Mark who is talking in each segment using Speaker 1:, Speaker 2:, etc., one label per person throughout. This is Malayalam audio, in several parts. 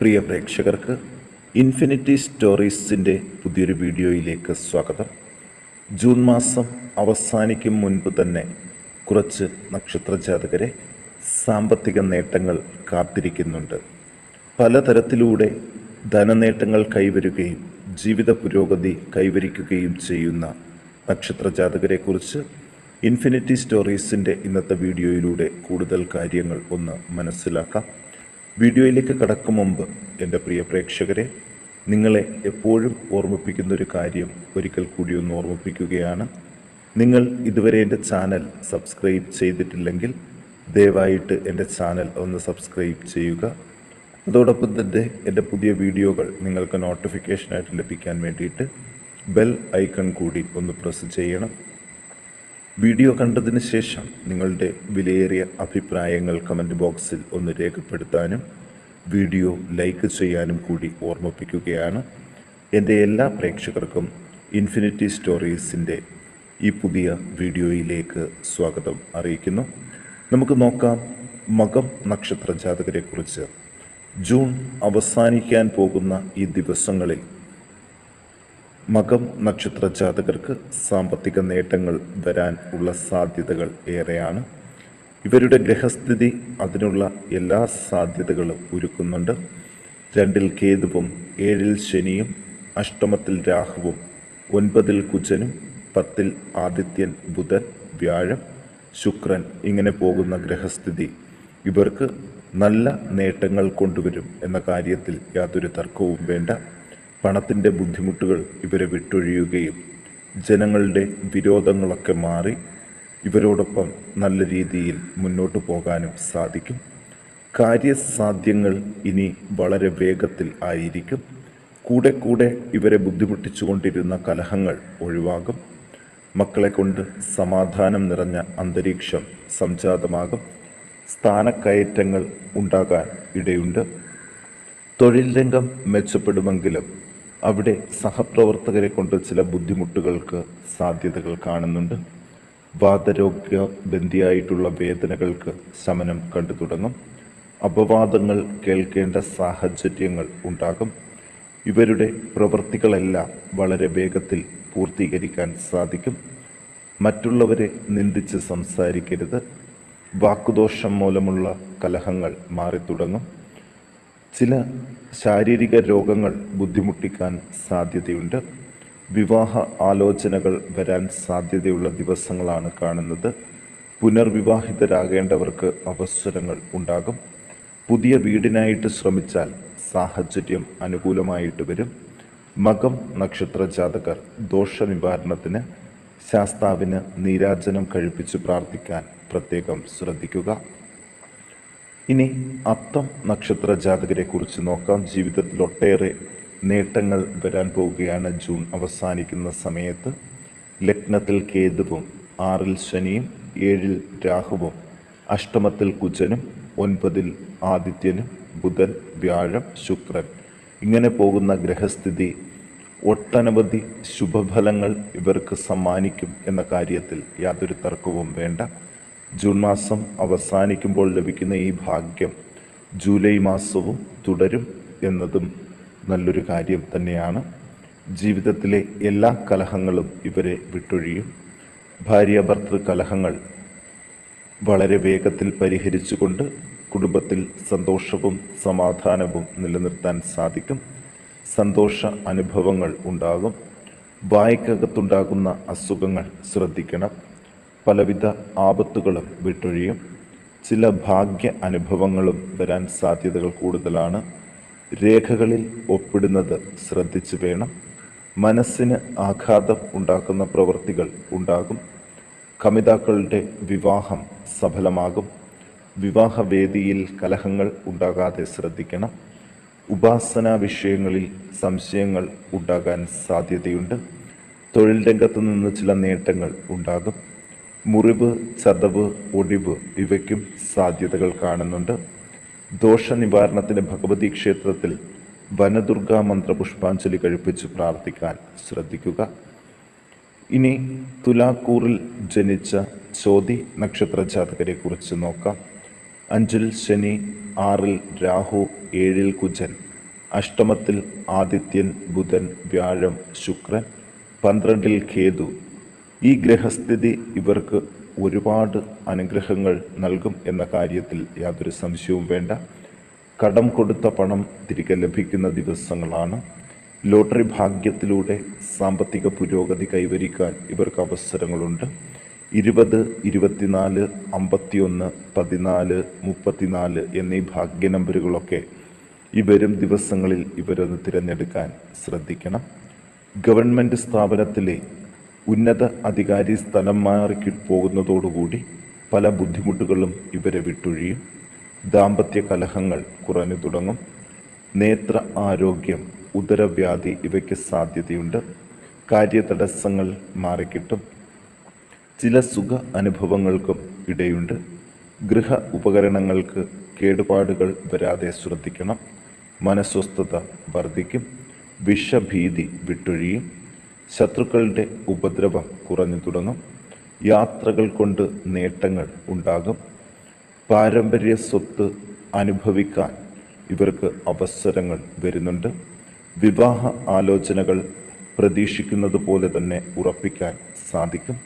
Speaker 1: പ്രിയ പ്രേക്ഷകർക്ക് ഇൻഫിനിറ്റി സ്റ്റോറീസിന്റെ പുതിയൊരു വീഡിയോയിലേക്ക് സ്വാഗതം. ജൂൺ മാസം അവസാനിക്കും മുൻപ് തന്നെ കുറച്ച് നക്ഷത്രജാതകരെ സാമ്പത്തിക നേട്ടങ്ങൾ കാത്തിരിക്കുന്നുണ്ട്. പലതരത്തിലൂടെ ധനനേട്ടങ്ങൾ കൈവരുകയും ജീവിത പുരോഗതി കൈവരിക്കുകയും ചെയ്യുന്ന നക്ഷത്രജാതകരെക്കുറിച്ച് ഇൻഫിനിറ്റി സ്റ്റോറീസിന്റെ ഇന്നത്തെ വീഡിയോയിലൂടെ കൂടുതൽ കാര്യങ്ങൾ ഒന്ന് മനസ്സിലാക്കാം. വീഡിയോയിലേക്ക് കടക്കും മുമ്പ് എന്റെ പ്രിയ പ്രേക്ഷകരെ നിങ്ങളെ എപ്പോഴും ഓർമ്മിപ്പിക്കുന്ന ഒരു കാര്യം ഒരിക്കൽ കൂടി ഒന്ന് ഓർമ്മിപ്പിക്കുകയാണ്. നിങ്ങൾ ഇതുവരെ എന്റെ ചാനൽ സബ്സ്ക്രൈബ് ചെയ്തിട്ടില്ലെങ്കിൽ ദയവായിട്ട് എന്റെ ചാനൽ ഒന്ന് സബ്സ്ക്രൈബ് ചെയ്യുക. അതോടൊപ്പം തന്നെ എന്റെ പുതിയ വീഡിയോകൾ നിങ്ങൾക്ക് നോട്ടിഫിക്കേഷനായിട്ട് ലഭിക്കാൻ വേണ്ടിയിട്ട് ബെൽ ഐക്കൺ കൂടി ഒന്ന് പ്രസ് ചെയ്യണം. വീഡിയോ കണ്ടതിന് ശേഷം നിങ്ങളുടെ വിലയേറിയ അഭിപ്രായങ്ങൾ കമന്റ് ബോക്സിൽ ഒന്ന് രേഖപ്പെടുത്താനും വീഡിയോ ലൈക്ക് ചെയ്യാനും കൂടി ഓർമ്മിപ്പിക്കുകയാണ്. എന്റെ എല്ലാ പ്രേക്ഷകർക്കും ഇൻഫിനിറ്റി സ്റ്റോറീസിന്റെ ഈ പുതിയ വീഡിയോയിലേക്ക് സ്വാഗതം അറിയിക്കുന്നു. നമുക്ക് നോക്കാം മകം നക്ഷത്ര ജാതകരെക്കുറിച്ച് ജൂൺ അവസാനിക്കാൻ പോകുന്ന ഈ ദിവസങ്ങളിൽ മകം നക്ഷത്ര ജാതകർക്ക് സാമ്പത്തിക നേട്ടങ്ങൾ വരാൻ ഉള്ള സാധ്യതകൾ ഏറെയാണ്. ഇവരുടെ ഗ്രഹസ്ഥിതി അതിനുള്ള എല്ലാ സാധ്യതകളും ഒരുക്കുന്നുണ്ട്. രണ്ടിൽ കേതുവും ഏഴിൽ ശനിയും അഷ്ടമത്തിൽ രാഹുവും ഒൻപതിൽ കുജനും പത്തിൽ ആദിത്യൻ ബുധൻ വ്യാഴം ശുക്രൻ ഇങ്ങനെ പോകുന്ന ഗ്രഹസ്ഥിതി ഇവർക്ക് നല്ല നേട്ടങ്ങൾ കൊണ്ടുവരും എന്ന കാര്യത്തിൽ യാതൊരു തർക്കവും വേണ്ട. പണത്തിന്റെ ബുദ്ധിമുട്ടുകൾ ഇവരെ വിട്ടൊഴിയുകയും ജനങ്ങളുടെ വിരോധങ്ങളൊക്കെ മാറി ഇവരോടൊപ്പം നല്ല രീതിയിൽ മുന്നോട്ട് പോകാനും സാധിക്കും. കാര്യസാധ്യങ്ങൾ ഇനി വളരെ വേഗത്തിൽ ആയിരിക്കും. കൂടെ കൂടെ ഇവരെ ബുദ്ധിമുട്ടിച്ചുകൊണ്ടിരുന്ന കലഹങ്ങൾ ഒഴിവാകും. മക്കളെ കൊണ്ട് സമാധാനം നിറഞ്ഞ അന്തരീക്ഷം സംജാതമാകും. സ്ഥാനക്കയറ്റങ്ങൾ ഉണ്ടാകാൻ ഇടയുണ്ട്. തൊഴിൽ രംഗം മെച്ചപ്പെടുമെങ്കിലും അവിടെ സഹപ്രവർത്തകരെ കൊണ്ട് ചില ബുദ്ധിമുട്ടുകൾക്ക് സാധ്യതകൾ കാണുന്നുണ്ട്. വാതരോഗ്യ ബന്ധിയായിട്ടുള്ള വേദനകൾക്ക് ശമനം കണ്ടു തുടങ്ങും. അപവാദങ്ങൾ കേൾക്കേണ്ട സാഹചര്യങ്ങൾ ഉണ്ടാകും. ഇവരുടെ പ്രവൃത്തികളെല്ലാം വളരെ വേഗത്തിൽ പൂർത്തീകരിക്കാൻ സാധിക്കും. മറ്റുള്ളവരെ നിന്ദിച്ച് സംസാരിക്കരുത്. വാക്കുദോഷം മൂലമുള്ള കലഹങ്ങൾ മാറിത്തുടങ്ങും. ചില ശാരീരിക രോഗങ്ങൾ ബുദ്ധിമുട്ടിക്കാൻ സാധ്യതയുണ്ട്. വിവാഹ ആലോചനകൾ വരാൻ സാധ്യതയുള്ള ദിവസങ്ങളാണ് കാണുന്നത്. പുനർവിവാഹിതരാകേണ്ടവർക്ക് അവസരങ്ങൾ ഉണ്ടാകും. പുതിയ വീടിനായിട്ട് ശ്രമിച്ചാൽ സാഹചര്യം അനുകൂലമായിട്ട് വരും. മകം നക്ഷത്ര ജാതകർ ദോഷനിവാരണത്തിന് ശാസ്താവിന് നീരാജനം കഴിപ്പിച്ച് പ്രാർത്ഥിക്കാൻ പ്രത്യേകം ശ്രദ്ധിക്കുക. ഇനി അത്തം നക്ഷത്ര ജാതകരെ കുറിച്ച് നോക്കാം. ജീവിതത്തിൽ ഒട്ടേറെ നേട്ടങ്ങൾ വരാൻ പോവുകയാണ് ജൂൺ അവസാനിക്കുന്ന സമയത്ത്. ലഗ്നത്തിൽ കേതുവും ആറിൽ ശനിയും ഏഴിൽ രാഹുവും അഷ്ടമത്തിൽ കുജനും ഒൻപതിൽ ആദിത്യനും ബുധൻ വ്യാഴം ശുക്രൻ. ഇങ്ങനെ പോകുന്ന ഗ്രഹസ്ഥിതി ഒട്ടനവധി ശുഭഫലങ്ങൾ ഇവർക്ക് സമ്മാനിക്കും എന്ന കാര്യത്തിൽ യാതൊരു തർക്കവും വേണ്ട. ജൂൺ മാസം അവസാനിക്കുമ്പോൾ ലഭിക്കുന്ന ഈ ഭാഗ്യം ജൂലൈ മാസവും തുടരും എന്നതും നല്ലൊരു കാര്യം തന്നെയാണ്. ജീവിതത്തിലെ എല്ലാ കലഹങ്ങളും ഇവരെ വിട്ടൊഴിയും. ഭാര്യ ഭർത്തൃ കലഹങ്ങൾ വളരെ വേഗത്തിൽ പരിഹരിച്ചുകൊണ്ട് കുടുംബത്തിൽ സന്തോഷവും സമാധാനവും നിലനിർത്താൻ സാധിക്കും. സന്തോഷ അനുഭവങ്ങൾ ഉണ്ടാകും. വായ്ക്കകത്തുണ്ടാകുന്ന അസുഖങ്ങൾ ശ്രദ്ധിക്കണം. പലവിധ ആപത്തുകളും വിട്ടൊഴിയും ചില ഭാഗ്യ അനുഭവങ്ങളും വരാൻ സാധ്യതകൾ കൂടുതലാണ്. രേഖകളിൽ ഒപ്പിടുന്നത് ശ്രദ്ധിച്ചു വേണം. മനസ്സിന് ആഘാതം ഉണ്ടാക്കുന്ന പ്രവൃത്തികൾ ഉണ്ടാകും. കമിതാക്കളുടെ വിവാഹം സഫലമാകും. വിവാഹവേദിയിൽ കലഹങ്ങൾ ഉണ്ടാകാതെ ശ്രദ്ധിക്കണം. ഉപാസനാ വിഷയങ്ങളിൽ സംശയങ്ങൾ ഉണ്ടാകാൻ സാധ്യതയുണ്ട്. തൊഴിൽ രംഗത്തു നിന്ന് ചില നേട്ടങ്ങൾ ഉണ്ടാകും. മുറിവ് ചതവ് ഒടിവ് ഇവയ്ക്കും സാധ്യതകൾ കാണുന്നുണ്ട്. ദോഷനിവാരണത്തിന് ഭഗവതി ക്ഷേത്രത്തിൽ വനദുർഗാ മന്ത്ര പുഷ്പാഞ്ജലി കഴിപ്പിച്ച് പ്രാർത്ഥിക്കാൻ ശ്രദ്ധിക്കുക. ഇനി തുലാക്കൂറിൽ ജനിച്ച ചോതി നക്ഷത്ര ജാതകരെ കുറിച്ച് നോക്കാം. അഞ്ചിൽ ശനി ആറിൽ രാഹു ഏഴിൽ കുജൻ അഷ്ടമത്തിൽ ആദിത്യൻ ബുധൻ വ്യാഴം ശുക്രൻ പന്ത്രണ്ടിൽ കേതു ഈ ഗ്രഹസ്ഥിതി ഇവർക്ക് ഒരുപാട് അനുഗ്രഹങ്ങൾ നൽകും എന്ന കാര്യത്തിൽ യാതൊരു സംശയവും വേണ്ട. കടം കൊടുത്ത പണം തിരികെ ലഭിക്കുന്ന ദിവസങ്ങളാണ്. ലോട്ടറി ഭാഗ്യത്തിലൂടെ സാമ്പത്തിക പുരോഗതി കൈവരിക്കാൻ ഇവർക്ക് അവസരങ്ങളുണ്ട്. ഇരുപത് ഇരുപത്തിനാല് അമ്പത്തിയൊന്ന് പതിനാല് മുപ്പത്തിനാല് എന്നീ ഭാഗ്യ നമ്പറുകളൊക്കെ ഈ വരും ദിവസങ്ങളിൽ ഇവരൊന്ന് തിരഞ്ഞെടുക്കാൻ ശ്രദ്ധിക്കണം. ഗവൺമെന്റ് സ്ഥാപനത്തിലെ ഉന്നത അധികാരി സ്ഥലം മാറി പോകുന്നതോടുകൂടി പല ബുദ്ധിമുട്ടുകളും ഇവരെ വിട്ടൊഴിയും. ദാമ്പത്യ കലഹങ്ങൾ കുറഞ്ഞു തുടങ്ങും. നേത്ര ആരോഗ്യം ഉദരവ്യാധി ഇവയ്ക്ക് സാധ്യതയുണ്ട്. കാര്യതടസ്സങ്ങൾ മാറിക്കിട്ടും. ചില സുഖ അനുഭവങ്ങൾക്കും ഇടയുണ്ട്. ഗൃഹ ഉപകരണങ്ങൾക്ക് കേടുപാടുകൾ വരാതെ ശ്രദ്ധിക്കണം. മനസ്വസ്ഥത വർദ്ധിക്കും. വിഷഭീതി വിട്ടൊഴിയും. ശത്രുക്കളുടെ ഉപദ്രവം കുറഞ്ഞു തുടങ്ങും. യാത്രകൾ കൊണ്ട് നേട്ടങ്ങൾ ഉണ്ടാകും. പാരമ്പര്യ സ്വത്ത് അനുഭവിക്കാൻ ഇവർക്ക് അവസരങ്ങൾ വരുന്നുണ്ട്. വിവാഹ ആലോചനകൾ പ്രതീക്ഷിക്കുന്നത് പോലെ തന്നെ ഉറപ്പിക്കാൻ സാധിക്കും.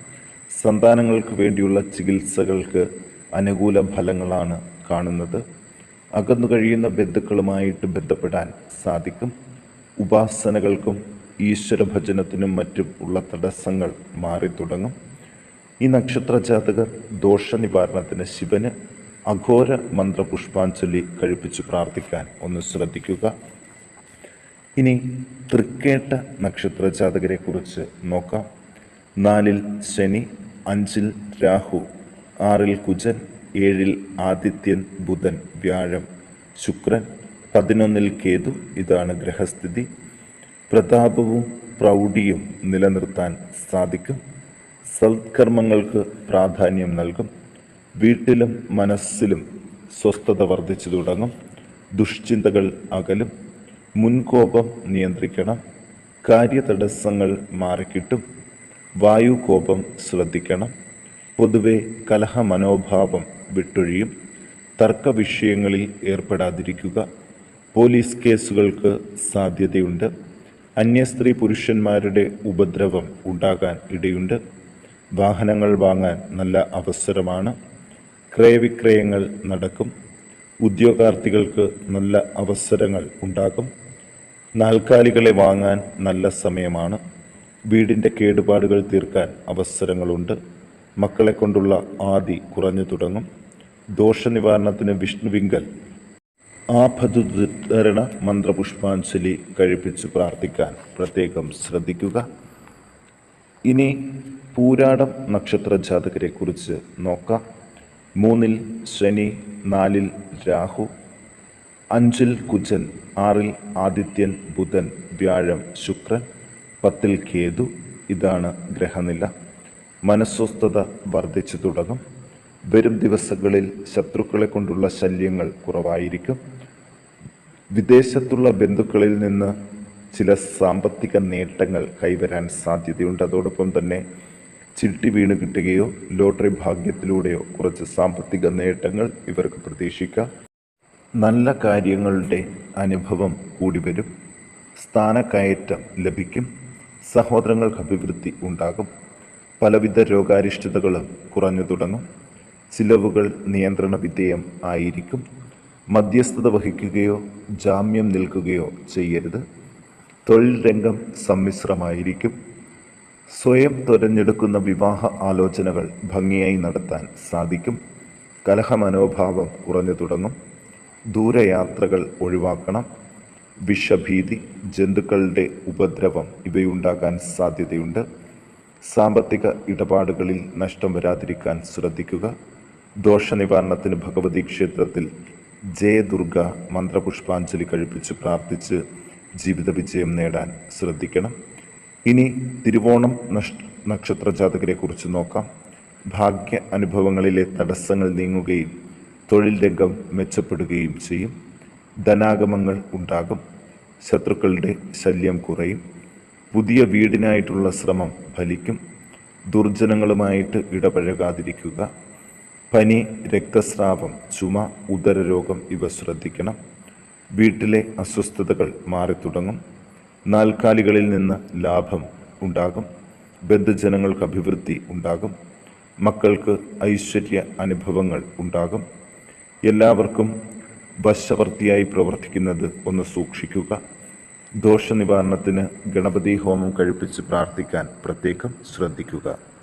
Speaker 1: സന്താനങ്ങൾക്ക് വേണ്ടിയുള്ള ചികിത്സകൾക്ക് അനുകൂല ഫലങ്ങളാണ് കാണുന്നത്. അകന്നു കഴിയുന്ന ബന്ധുക്കളുമായിട്ട് ബന്ധപ്പെടാൻ സാധിക്കും. ഉപാസനകൾക്കും ഈശ്വരഭജനത്തിനും മറ്റും ഉള്ള തടസ്സങ്ങൾ മാറി തുടങ്ങും. ഈ നക്ഷത്ര ജാതകർ ദോഷ നിവാരണത്തിന് ശിവന് അഘോര മന്ത്രപുഷ്പാഞ്ജലി കഴിപ്പിച്ച് പ്രാർത്ഥിക്കാൻ ഒന്ന് ശ്രദ്ധിക്കുക. ഇനി തൃക്കേട്ട നക്ഷത്ര ജാതകരെ കുറിച്ച് നോക്കാം. നാലിൽ ശനി അഞ്ചിൽ രാഹു ആറിൽ കുജൻ ഏഴിൽ ആദിത്യൻ ബുധൻ വ്യാഴം ശുക്രൻ പതിനൊന്നിൽ കേതു ഇതാണ് ഗ്രഹസ്ഥിതി. പ്രതാപവും പ്രൗഢിയും നിലനിർത്താൻ സാധിക്കും. സൽക്കർമ്മങ്ങൾക്ക് പ്രാധാന്യം നൽകും. വീട്ടിലും മനസ്സിലും സ്വസ്ഥത വർദ്ധിച്ചു തുടങ്ങും. ദുഷ്ചിന്തകൾ അകലും. മുൻകോപം നിയന്ത്രിക്കണം. കാര്യതടസ്സങ്ങൾ മാറിക്കിട്ടും. വായുകോപം ശ്രദ്ധിക്കണം. പൊതുവെ കലഹ മനോഭാവം വിട്ടൊഴിയും. തർക്ക വിഷയങ്ങളിൽ ഏർപ്പെടാതിരിക്കുക. പോലീസ് കേസുകൾക്ക് സാധ്യതയുണ്ട്. അന്യസ്ത്രീ പുരുഷന്മാരുടെ ഉപദ്രവം ഉണ്ടാകാൻ ഇടയുണ്ട്. വാഹനങ്ങൾ വാങ്ങാൻ നല്ല അവസരമാണ്. ക്രയവിക്രയങ്ങൾ നടക്കും. ഉദ്യോഗാർത്ഥികൾക്ക് നല്ല അവസരങ്ങൾ ഉണ്ടാകും. നാൽക്കാലികളെ വാങ്ങാൻ നല്ല സമയമാണ്. വീടിന്റെ കേടുപാടുകൾ തീർക്കാൻ അവസരങ്ങളുണ്ട്. മക്കളെ കൊണ്ടുള്ള ആദി കുറഞ്ഞു തുടങ്ങും. ദോഷനിവാരണത്തിന് വിഷ്ണുവിങ്കൽ ആപതുതരണ മന്ത്രപുഷ്പാഞ്ജലി കഴിപ്പിച്ച് പ്രാർത്ഥിക്കാൻ പ്രത്യേകം ശ്രദ്ധിക്കുക. ഇനി പൂരാടം നക്ഷത്ര ജാതകരെ കുറിച്ച് നോക്കാം. മൂന്നിൽ ശനി നാലിൽ രാഹു അഞ്ചിൽ കുജൻ ആറിൽ ആദിത്യൻ ബുധൻ വ്യാഴം ശുക്രൻ പത്തിൽ കേതു ഇതാണ് ഗ്രഹനില. മനസ്വസ്ഥത വർദ്ധിച്ചു തുടങ്ങും. വരും ദിവസങ്ങളിൽ ശത്രുക്കളെ കൊണ്ടുള്ള ശല്യങ്ങൾ കുറവായിരിക്കും. വിദേശത്തുള്ള ബന്ധുക്കളിൽ നിന്ന് ചില സാമ്പത്തിക നേട്ടങ്ങൾ കൈവരാൻ സാധ്യതയുണ്ട്. അതോടൊപ്പം തന്നെ ചിട്ടി വീണ് കിട്ടുകയോ ലോട്ടറി ഭാഗ്യത്തിലൂടെയോ കുറച്ച് സാമ്പത്തിക നേട്ടങ്ങൾ ഇവർക്ക് പ്രതീക്ഷിക്കാം. നല്ല കാര്യങ്ങളുടെ അനുഭവം കൂടി വരും. സ്ഥാനക്കയറ്റം ലഭിക്കും. സഹോദരങ്ങൾക്ക് അഭിവൃദ്ധി ഉണ്ടാകും. പലവിധ രോഗാരിഷ്ടതകളും കുറഞ്ഞു തുടങ്ങും. ചിലവുകൾ നിയന്ത്രണ വിധേയം ആയിരിക്കും. മധ്യസ്ഥത വഹിക്കുകയോ ജാമ്യം നിൽക്കുകയോ ചെയ്യരുത്. തൊഴിൽ രംഗം സമ്മിശ്രമായിരിക്കും. സ്വയം തിരഞ്ഞെടുക്കുന്ന വിവാഹ ആലോചനകൾ ഭംഗിയായി നടത്താൻ സാധിക്കും. കലഹമനോഭാവം കുറഞ്ഞു തുടങ്ങും. ദൂരയാത്രകൾ ഒഴിവാക്കണം. വിഷഭീതി ജന്തുക്കളുടെ ഉപദ്രവം ഇവയുണ്ടാകാൻ സാധ്യതയുണ്ട്. സാമ്പത്തിക ഇടപാടുകളിൽ നഷ്ടം വരാതിരിക്കാൻ ശ്രദ്ധിക്കുക. ദോഷനിവാരണത്തിന് ഭഗവതി ക്ഷേത്രത്തിൽ ജയദുർഗ മന്ത്രപുഷ്പാഞ്ജലി കഴിപ്പിച്ച് പ്രാർത്ഥിച്ച് ജീവിത വിജയം നേടാൻ ശ്രദ്ധിക്കണം. ഇനി തിരുവോണം നക്ഷത്ര ജാതകരെ കുറിച്ച് നോക്കാം. ഭാഗ്യ അനുഭവങ്ങളിലെ തടസ്സങ്ങൾ നീങ്ങുകയും തൊഴിൽ രംഗം മെച്ചപ്പെടുകയും ചെയ്യും. ധനാഗമങ്ങൾ ഉണ്ടാകും. ശത്രുക്കളുടെ ശല്യം കുറയും. പുതിയ വീടിനായിട്ടുള്ള ശ്രമം ഫലിക്കും. ദുർജനങ്ങളുമായിട്ട് ഇടപഴകാതിരിക്കുക. പനി രക്തസ്രാവം ചുമ ഉദരരോഗം ഇവ ശ്രദ്ധിക്കണം. വീട്ടിലെ അസ്വസ്ഥതകൾ മാറിത്തുടങ്ങും. നാൽക്കാലികളിൽ നിന്ന് ലാഭം ഉണ്ടാകും. ബന്ധുജനങ്ങൾക്ക് അഭിവൃദ്ധി ഉണ്ടാകും. മക്കൾക്ക് ഐശ്വര്യ അനുഭവങ്ങൾ ഉണ്ടാകും. എല്ലാവർക്കും വശവർത്തിയായി പ്രവർത്തിക്കുന്നത് ഒന്ന് സൂക്ഷിക്കുക. ദോഷനിവാരണത്തിന് ഗണപതി ഹോമം കഴിപ്പിച്ച് പ്രാർത്ഥിക്കാൻ പ്രത്യേകം ശ്രദ്ധിക്കുക.